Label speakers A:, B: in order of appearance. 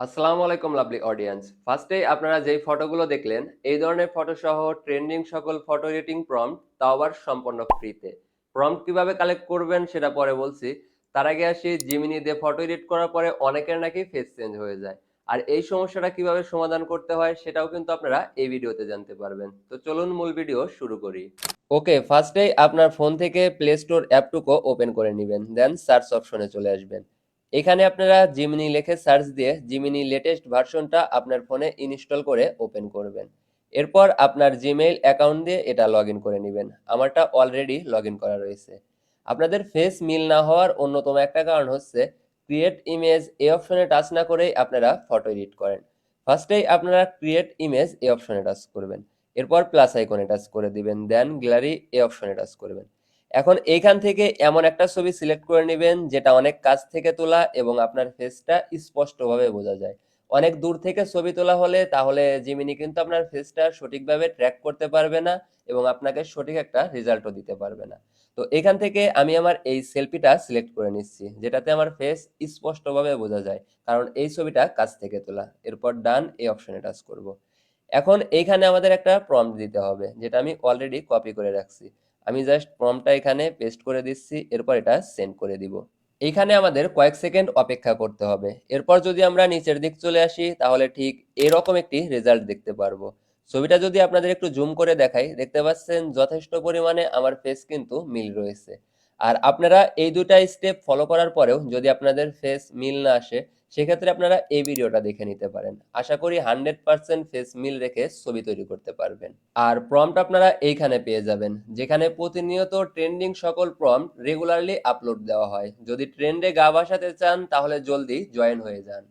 A: আসসালামু আলাইকুম lovely audience ফার্স্টেই আপনারা যেই ফটোগুলো দেখলেন, এই ধরনের ফটো সহ ট্রেন্ডিং সকল ফটো এডিটিং প্রম্পট তাও আবার সম্পূর্ণ ফ্রিতে প্রম্পট কীভাবে কালেক্ট করবেন সেটা পরে বলছি। তার আগে আসি জিমিনি দিয়ে ফটো এডিট করার পরে অনেকের নাকি ফেস চেঞ্জ হয়ে যায়। আর এই সমস্যাটা কীভাবে সমাধান করতে হয় সেটাও কিন্তু আপনারা এই ভিডিওতে জানতে পারবেন। তো চলুন মূল ভিডিও শুরু করি। ওকে ফার্স্টেই আপনার ফোন থেকে প্লে স্টোর অ্যাপটুকু ওপেন করে নেবেন দেন সার্চ অপশনে চলে আসবেন। এখানে আপনারা জিমিনি লেখে সার্চ দিয়ে জিমিনি লেটেস্ট ভার্সনটা আপনার ফোনে ইনস্টল করে ওপেন করবেন। এরপর আপনার জিমেইল অ্যাকাউন্ট দিয়ে এটা লগ করে নেবেন। আমারটা অলরেডি লগ করা রয়েছে। আপনাদের ফেস মিল না হওয়ার অন্যতম একটা কারণ হচ্ছে ক্রিয়েট ইমেজ এ অপশনে টাচ না করেই আপনারা ফটো এডিট করেন। ফার্স্টেই আপনারা ক্রিয়েট ইমেজ এ অপশনে টাচ করবেন। এরপর প্লাস আইকনে টাচ করে দিবেন। দেন গ্যালারি এ অপশনে টাচ করবেন। এখন এইখান থেকে এমন একটা ছবি সিলেক্ট করে নেবেন, যেটা অনেক কাছ থেকে তোলা এবং আপনার ফেসটা স্পষ্টভাবে বোঝা যায়। অনেক দূর থেকে ছবি তোলা হলে তাহলে জিমিনি কিন্তু আপনার ফেসটা সঠিকভাবে ট্র্যাক করতে পারবে না এবং আপনাকে সঠিক একটা রেজাল্টও দিতে পারবে না। তো এখান থেকে আমি আমার এই সেলফিটা সিলেক্ট করে নিচ্ছি, যেটাতে আমার ফেস স্পষ্টভাবে বোঝা যায়, কারণ এই ছবিটা কাছ থেকে তোলা। এরপর ডান এই অপশনে টাচ করব। এখন এইখানে আমাদের একটা প্রম্পট দিতে হবে, যেটা আমি অলরেডি কপি করে রাখছি। আমি জাস্ট ফর্মটা এখানে পেস্ট করে দিচ্ছি, এরপর এটা সেন্ড করে দিব। এইখানে আমাদের কয়েক সেকেন্ড অপেক্ষা করতে হবে। এরপর যদি আমরা নিচের দিক চলে আসি, তাহলে ঠিক এরকম একটি রেজাল্ট দেখতে পারব। ছবিটা যদি আপনাদের একটু জুম করে দেখাই, দেখতে পাচ্ছেন যথেষ্ট পরিমাণে আমার ফেস কিন্তু মিল রয়েছে। আর আপনারা এই দুটা স্টেপ ফলো করার পরেও যদি আপনাদের ফেস মিল না আসে সেক্ষেত্রে আপনারা এই ভিডিওটা দেখে নিতে পারেন। আশা করি হান্ড্রেড পার্সেন্ট ফেস মিল রেখে ছবি তৈরি করতে পারবেন। আর প্রম্পট আপনারা এইখানে পেয়ে যাবেন, যেখানে প্রতিনিয়ত ট্রেন্ডিং সকল প্রম্পট রেগুলারলি আপলোড দেওয়া হয়। যদি ট্রেন্ডে গা বাসাতে চান, তাহলে জলদি জয়েন হয়ে যান।